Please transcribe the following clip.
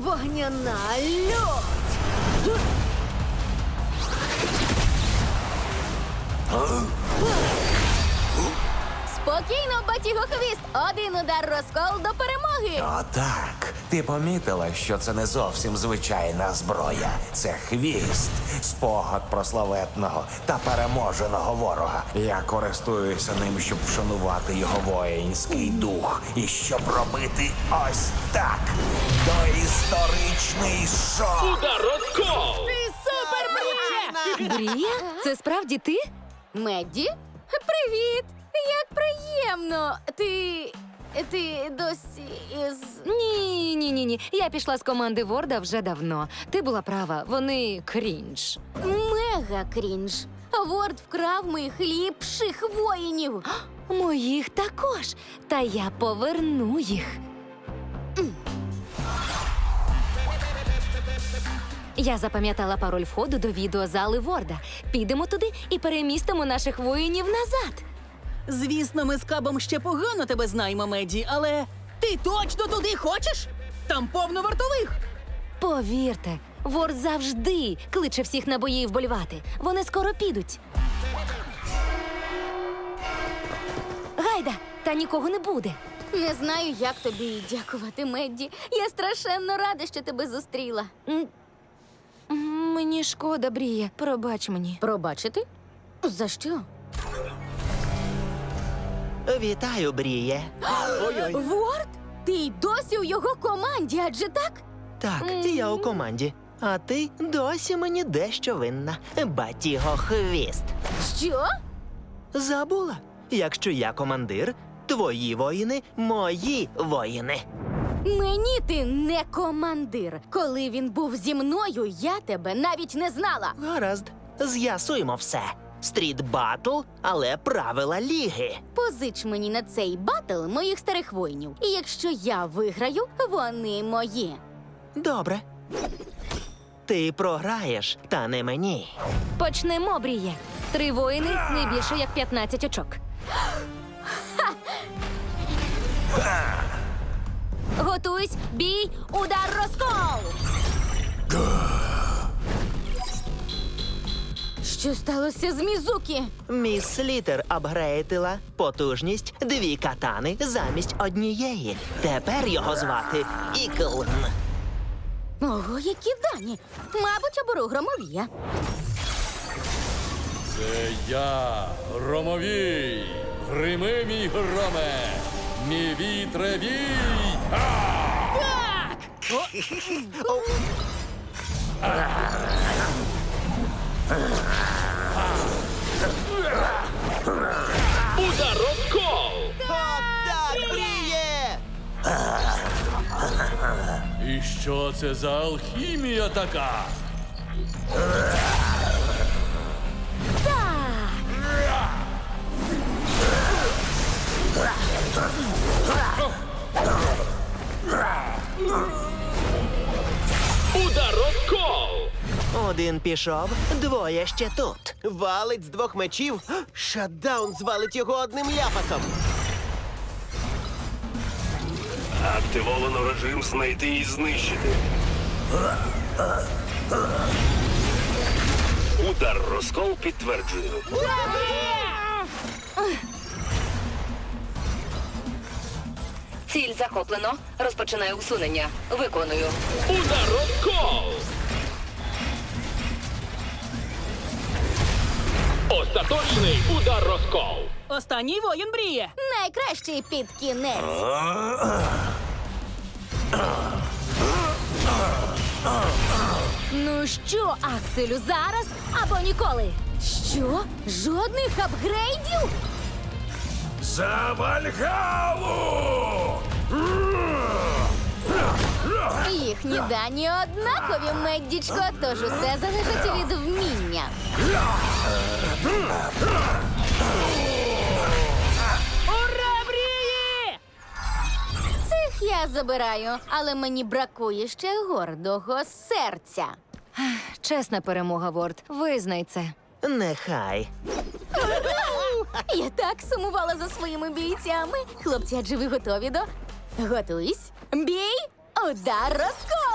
Вогняна лють! Спокійно, батіго хвіст! Один удар розкол до перемоги! Отак. Ти помітила, що це не зовсім звичайна зброя. Це хвіст, спогад про славетного та переможеного ворога. Я користуюся ним, щоб вшанувати його воїнський дух і щоб робити ось так. Доісторичний шок. Удар розкол! Брія? Це справді ти? Медді? Привіт! Як приємно! Ти. Ти досі із. Ні, ні, ні, ні. Я пішла з команди Ворда вже давно. Ти була права, вони крінж. Мега крінж. Ворд вкрав моїх ліпших воїнів. Моїх також. Та я поверну їх. Я запам'ятала пароль входу до відеозали Ворда. Підемо туди і перемістимо наших воїнів назад. Звісно, ми з кабом ще погано тебе знаємо, Меді, але ти точно туди хочеш? Там повно вартових. Повірте, Ворд завжди кличе всіх на бої вболівати. Вони скоро підуть. Гайда, та нікого не буде. Не знаю, як тобі дякувати, Медді. Я страшенно рада, що тебе зустріла. Мені шкода, Брія. Пробач мені. Пробачити? За що? Вітаю, Бріє. Ворд? Ти й досі у його команді, адже так? Так, я у команді. А ти досі мені дещо винна. Батіго хвіст. Що? Забула? Якщо я командир, твої воїни мої воїни. Мені ти не командир. Коли він був зі мною, я тебе навіть не знала. Гаразд, з'ясуємо все. Стріт батл, але правила ліги. Позич мені на цей батл моїх старих воїнів. І якщо я виграю, вони мої. Добре. Ти програєш, та не мені. Почнемо, Бріє. Три воїни не більше як 15 очок. Готуйсь, бій, удар, розкол! Що сталося з Мізукі? Міс Слітер апгрейтила потужність дві катани замість однієї. Тепер його звати Іклн. Ого, які дані. Мабуть, оберу громовія. Це я, громовій! Грими, мій громе! Мій вітре вій! Удар розкол! Так, Бріє! І що це за алхімія така? Один пішов, двоє ще тут. Валить з двох мечів. Шатдаун звалить його одним ляпасом. Активовано режим знайти і знищити. Удар розкол підтверджую. Ціль захоплено. Розпочинаю усунення. Виконую. Удар розкол! Остаточний удар розкол! Останній воїн Бріє. Найкращий під кінець. Ну що, Акселю, зараз або ніколи? Що? Жодних апгрейдів? За Вальгалу! Їхні дані однакові, Меддічко, тож усе залежить від вміння. Ура, Брії! Цих я забираю, але мені бракує ще гордого серця. Чесна перемога, Ворд. Визнай це. Нехай. Я так сумувала за своїми бійцями. Хлопці, адже ви готові до. Готуйсь. Бій! Удар розкол!